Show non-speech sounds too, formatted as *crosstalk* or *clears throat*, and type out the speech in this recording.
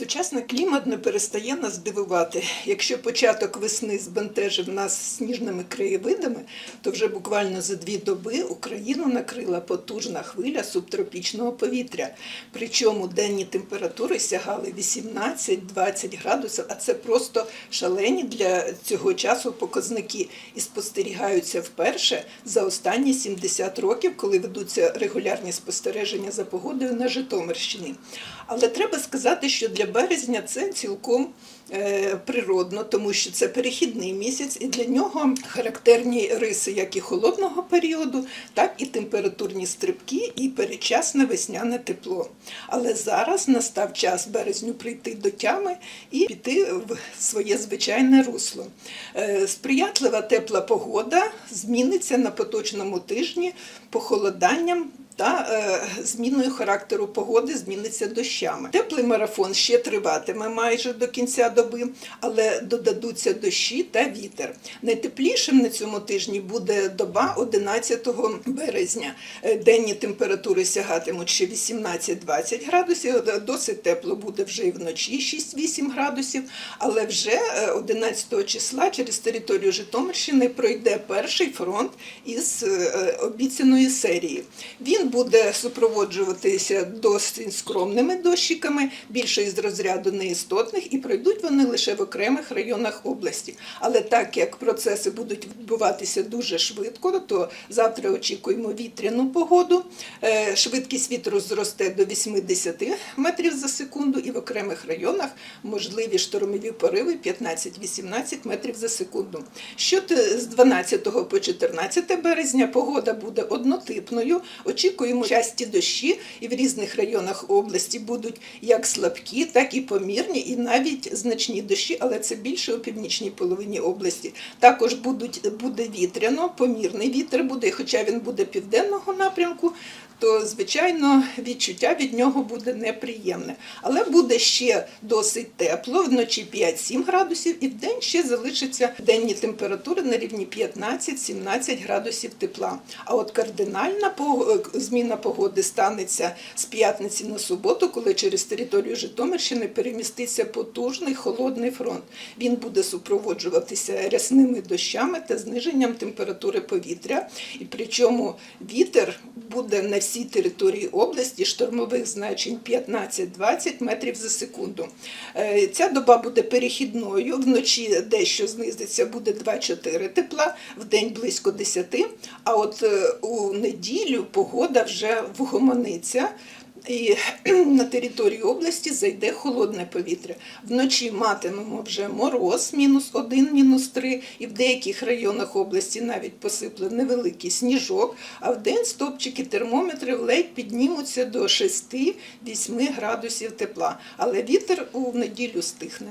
Сучасний клімат не перестає нас дивувати. Якщо початок весни збентежив нас сніжними краєвидами, то вже буквально за дві доби Україну накрила потужна хвиля субтропічного повітря. Причому денні температури сягали 18-20 градусів, а це просто шалені для цього часу показники і спостерігаються вперше за останні 70 років, коли ведуться регулярні спостереження за погодою на Житомирщині. Але треба сказати, що для березня це цілком е, природно, тому що це перехідний місяць, і для нього характерні риси як і холодного періоду, так і температурні стрибки, і передчасне весняне тепло. Але зараз настав час березню прийти до тями і піти в своє звичайне русло. Е, Сприятлива тепла погода зміниться на поточному тижні похолоданням та е, зміною характеру погоди зміниться дощами. Теплий марафон ще триватиме майже до кінця доби, але додадуться дощі та вітер. Найтеплішим на цьому тижні буде доба 11 березня. Е, Денні температури сягатимуть ще 18-20 градусів. Е, Досить тепло буде вже і вночі 6-8 градусів. Але вже е, 11 числа через територію Житомирщини пройде перший фронт із обіцяної серії. Він буде супроводжуватися досить скромними дощиками, більше із розряду неістотних, і пройдуть вони лише в окремих районах області. Але так як процеси будуть відбуватися дуже швидко, то завтра очікуємо вітряну погоду. Е, Швидкість вітру зросте до 80 метрів за секунду, і в окремих районах можливі штормові пориви 15-18 метрів за секунду. Що з 12 по 14 березня погода буде однотипною. Очікуємо часті дощі, і в різних районах області будуть як слабкі, так і помірні, і навіть значні дощі, але це більше у північній половині області. Також будуть буде вітряно, помірний вітер буде, хоча він буде південного напрямку. То, звичайно, відчуття від нього буде неприємне. Але буде ще досить тепло, вночі 5-7 градусів, і вдень ще залишаться денні температури на рівні 15-17 градусів тепла. А от кардинальна зміна погоди станеться з п'ятниці на суботу, коли через територію Житомирщини переміститься потужний холодний фронт. Він буде супроводжуватися рясними дощами та зниженням температури повітря. І причому вітер буде на всій території області штормових значень 15-20 метрів за секунду. Е, Ця доба буде перехідною. Вночі дещо знизиться, буде 2-4 тепла, вдень близько 10. А от е, у неділю погода вже вгомониться. І *clears throat* на території області зайде холодне повітря. Вночі матимемо вже мороз, мінус 1, мінус 3, і в деяких районах області навіть посипле невеликий сніжок, а в день стопчики термометрів ледь піднімуться до 6-8 градусів тепла. Але вітер у неділю стихне.